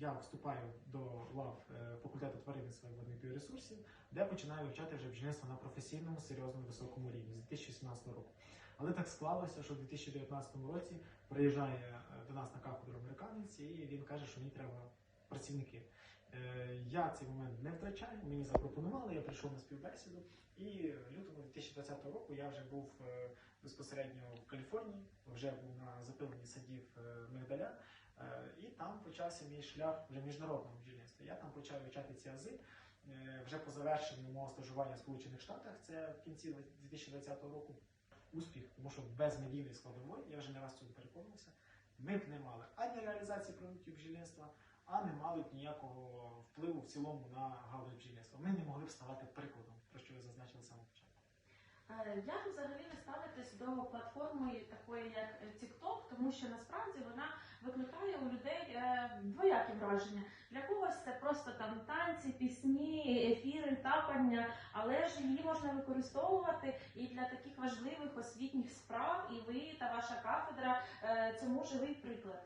я вступаю до лав е, факультету тваринництва і водних біоресурсів, де починаю вивчати вже бджільництво на професійному, серйозному високому рівні з 2017 року. Але так склалося, що в 2019 році приїжджає е, до нас на кафедру американець, і він каже, що мені треба працівники. Е, Я цей момент не втрачаю, мені запропонували, я прийшов на співбесіду, і лютого 2020 року я вже був безпосередньо в Каліфорнії, вже був на запиленні садів мигдаля, почався мій шлях вже міжнародного бджільництва. Я там почав вивчати ці ази. Е, Вже по завершенню мого стажування в Сполучених Штатах, це в кінці 2020 року, успіх, тому що без медійної складової, я вже не раз цього переконувався, ми б не мали ані реалізації продуктів бджільництва, а не мали б ніякого впливу в цілому на галузь бджільництва. Ми не могли б ставати прикладом, про що ви зазначили самого початку. Е, Як взагалі ви ставитесь до платформи такої, як TikTok, тому що насправді вона двоякі враження. Для когось це просто там танці, пісні, ефіри, тапання, але ж її можна використовувати і для таких важливих освітніх справ, і ви та ваша кафедра е, цьому живий приклад.